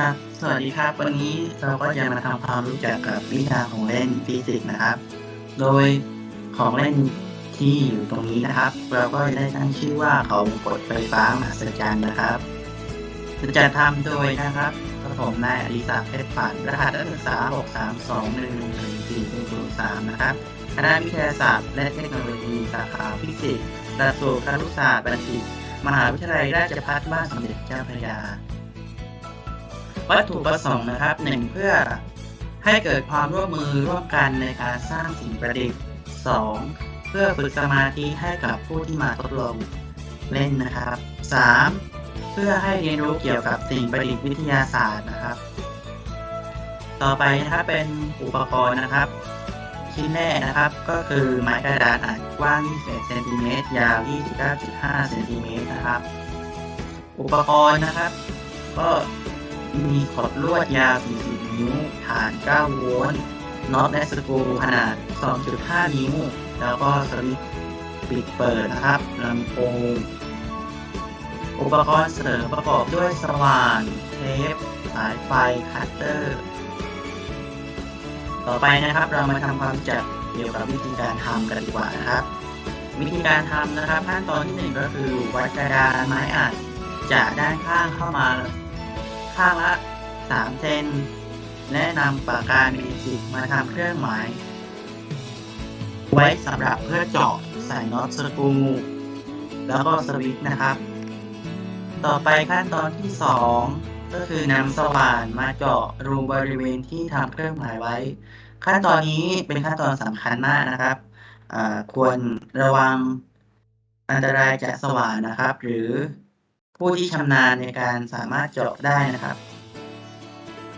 ครับ สวัสดีครับ วันนี้เราก็จะมาทำความรู้จักกับวิชาของเล่นฟิสิกส์นะครับ โดยของเล่นที่อยู่ตรงนี้นะครับ เราก็ได้ตั้งชื่อว่าเขาวงกดไฟฟ้ามหัศจรรย์นะครับจะจัดทำโดยนะครับกระผมนายอดิศักดิ์เพชรฝันรหัสนักศึกษา 6 3 2 1 1 4 0 0 3 นะครับ คณะวิทยาศาสตร์ และเทคโนโลยีสาขาฟิสิกส์หลักสูตรครุศาสตร์บัณฑิต มหาวิทยาลัยราชภัฏบ้านสมเด็จเจ้าพระยา วัตถุประสงค์นะครับหนึ่งเพื่อให้เกิดความร่วมมือร่วมกันในการสร้างสิ่งประดิษฐ์ 2. เพื่อฝึกสมาธิให้กับผู้ที่มาทดลองเล่นนะครับ 3. เพื่อให้เรียนรู้เกี่ยวกับสิ่งประดิษฐ์วิทยาศาสตร์นะครับ ต่อไปนะครับเป็นอุปกรณ์นะครับ ชิ้นแรกนะครับก็คือไม้กระดานอัดกว้าง 21เซนติเมตรยาว 29.5เซนติเมตรนะครับ อุปกรณ์นะครับ ก็ มีขดลวดยาว 40 นิ้ว ฐาน 9 โวลต์น็อตและสกรูขนาด 2.5 นิ้ว แล้วก็สวิตช์ปิดเปิดนะครับลำโพงอุปกรณ์เสริมประกอบด้วยสว่านเทป สายไฟ คัตเตอร์ ต่อไปนะครับเรามาทำความจักเกี่ยวกับวิธีการทำกันดีกว่านะครับ วิธีการทำนะครับขั้นตอนที่หนึ่งก็คือวัดกระดานไม้อัดจากด้านข้างเข้ามา ข้างละ3เซน และนำปากกาเมจิกมาทำเครื่องหมาย ไว้สำหรับเพื่อเจาะใส่น็อตสกรูแล้วก็สวิตช์นะครับ ต่อไปขั้นตอนที่ 2 ก็คือนำสว่านมาเจาะรูบริเวณที่ทำเครื่องหมายไว้ ขั้นตอนนี้เป็นขั้นตอนสำคัญมากนะครับ ควรระวังอันตรายจากสว่านนะครับ หรือ ผู้ที่ชำนาญในการสามารถเจาะได้นะครับ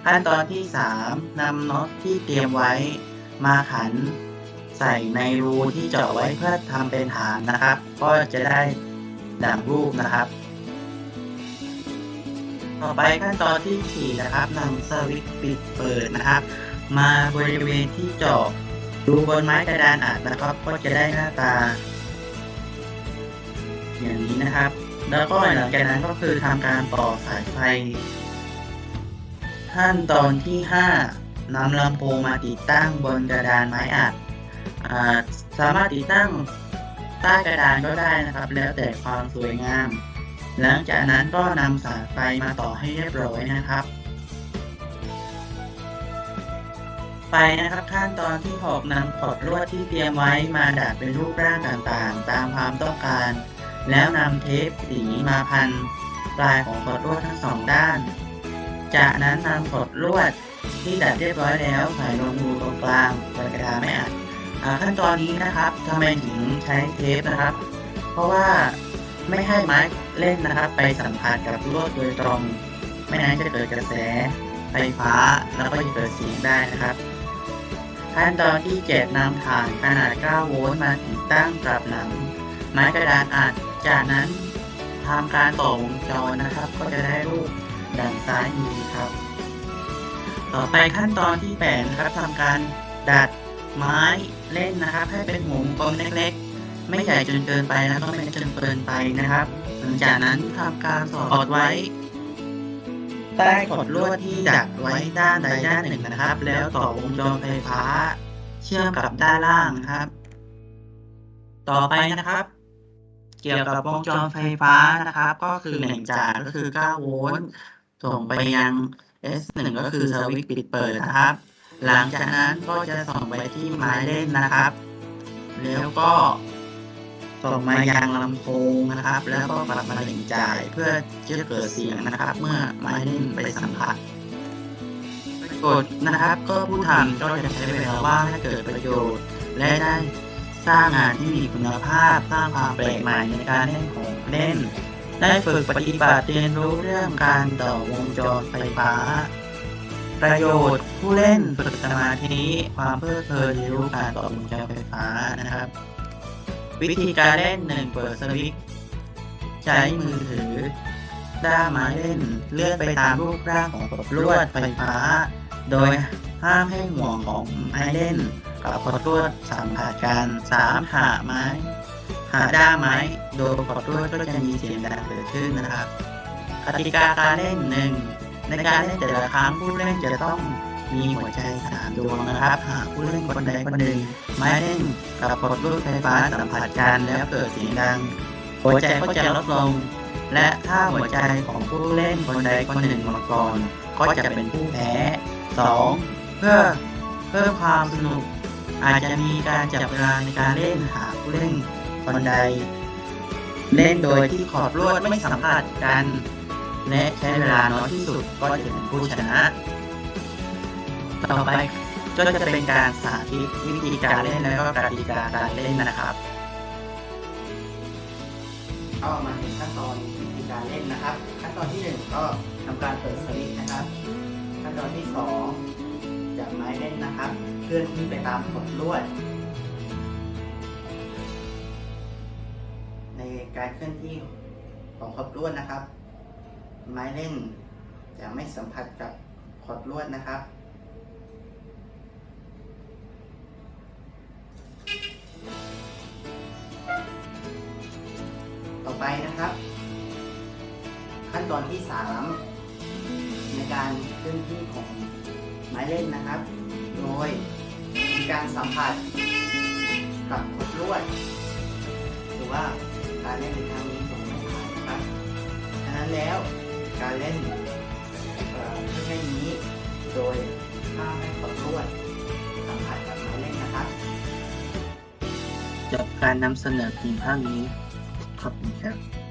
ขั้นตอนที่ 3นำน็อตที่เตรียมไว้มาขันใส่ในรูที่เจาะไว้เพื่อทำเป็นฐานนะครับ ก็จะได้ดังรูปนะครับ ต่อไปขั้นตอนที่ 4 นะครับนำสวิตช์ปิดเปิดนะครับ มาบริเวณที่เจาะรูบนไม้กระดานอัดนะครับ ก็จะได้หน้าตา อย่างนี้นะครับ แล้วก็หลังจากนั้นก็คือทำการต่อสายไฟขั้นตอนที่ 5นำลำโพงมาติดตั้งบนกระดานไม้อัดสามารถติดตั้งใต้กระดานก็ได้นะครับ แล้วแต่ความสวยงาม หลังจากนั้นก็นำสายไฟมาต่อให้เรียบร้อยนะครับ ไปนะครับขั้นตอนที่ 6นำขดลวดที่เตรียมไว้มาดัดเป็นรูปร่างต่างๆ ตามความต้องการ แล้วนำเทปสีมาพันปลายของขดลวดทั้งสองด้าน จากนั้นนำขดลวดที่ดัดเรียบร้อยแล้วใส่ลงรูตรงกลางบนกระดาษไม่อัดอ่าขั้นตอนนี้นะครับทำไมถึงใช้เทปนะครับ เพราะว่าไม่ให้ไม้เล่นนะครับ ไปสัมผัสกับลวดโดยตรง ไม่งั้นจะเกิดกระแสไฟฟ้าแล้วก็จะเกิดเสียงได้นะครับ ขั้นตอนที่ 7นำฐานขนาด 9 โวลต์มาติดตั้งกับหลัง ไม้กระดานอัดจากนั้นทำการต่อวงจรนะครับ ก็จะได้รูปดังซ้ายมือครับ ต่อไปขั้นตอนที่8นะครับทำการดัดไม้เล่นนะครับ ให้เป็นหัวกลมเล็กๆ ไม่ใหญ่จนเกินไปแล้วก็ไม่เล็กจนเกินไปนะครับ หลังจากนั้นทำการสอดไว้ ใต้ขดลวดที่ดักไว้ด้านใดด้านหนึ่งนะครับ แล้วต่อวงจรไฟฟ้า เชื่อมกับด้านล่างนะครับ ต่อไปนะครับ เกี่ยวกับวงจรไฟฟ้านะครับ ก็คือแหล่งจ่ายก็คือ 9 โวลต์ส่งไปยัง S1 ก็คือสวิตช์ปิดเปิดนะครับ หลังจากนั้นก็จะส่งไปที่ไม้เล่นนะครับ แล้วก็ส่งมายังลำโพงนะครับ แล้วก็กลับมาแหล่งจ่ายเพื่อจะเกิดเสียงนะครับ เมื่อไม้เล่นไปสัมผัสกฎนะครับ ก็ผู้ทำก็จะใช้เวลาว่างให้เกิดประโยชน์และได้ สร้างงานที่มีคุณภาพ สร้างความแปลกใหม่ในการเล่นของเล่น ได้ฝึกปฏิบัติเรียนรู้เรื่องการต่อวงจรไฟฟ้า ประโยชน์ผู้เล่นฝึกสมาธิความเพลิดเพลินเรียนรู้การต่อวงจรไฟฟ้านะครับ วิธีการเล่นหนึ่งเปิดสวิตช์ใช้มือถือด้ามไม้เล่นเลื่อนไปตามรูปร่างของลวดไฟฟ้า โดยห้ามให้ห่วงของไม้เล่น กับกดลวดสัมผัสกันสามหาไม้ หาด้ามไม้ โดยกดลวดก็จะมีเสียงดังเกิดขึ้นนะครับกติกาการเล่นหนึ่งในการเล่นแต่ละครั้งผู้เล่นจะต้องมีหัวใจสามดวงนะครับ หากผู้เล่นคนใดคนหนึ่งไม้เล่นกับกดลูกไฟฟ้าสัมผัสกันแล้วเกิดเสียงดัง หัวใจก็จะลดลง และถ้าหัวใจของผู้เล่นคนใดคนหนึ่งมดก่อน ก็จะเป็นผู้แพ้ 2. เพื่อเพิ่มความสนุก อาจจะมีการจับเวลาในการเล่นหาผู้เล่นคนใด เล่นโดยที่ขอบลวดไม่สัมผัสกัน และใช้เวลาน้อยที่สุดก็จะเป็นผู้ชนะ ต่อไปก็จะเป็นการสาธิตวิธีการเล่นและก็กติกาการเล่นนะครับก็มาถึงขั้นตอนวิธีการเล่นนะครับ ขั้นตอนที่หนึ่งก็ทำการเปิดสวิตช์นะครับ ขั้นตอนที่สองจับไม้เล่นนะครับ ลื่อนที่ไปตามกดลวด ในการเคลื่อนที่ของขดลวดนะครับ ไม้เล่นจะไม่สัมผัสกับขดลวดนะครับต่อไปนะครับ ขั้นตอนที่ 3 ในการเคลื่อนที่ของไม้เล่นนะครับ โดย การสัมผัสกับขดลวดหรือว่าการเล่นในครั้งนี้ผมไม่ผ่านนะครับฉะนั้นแล้วการเล่นเอ่อเครื่องเล่นนี้โดยห้ามให้ขดลวดสัมผัสกับไม้เล่นนะครับจบการนำเสนอเพียงเท่านี้ขอบคุณครับ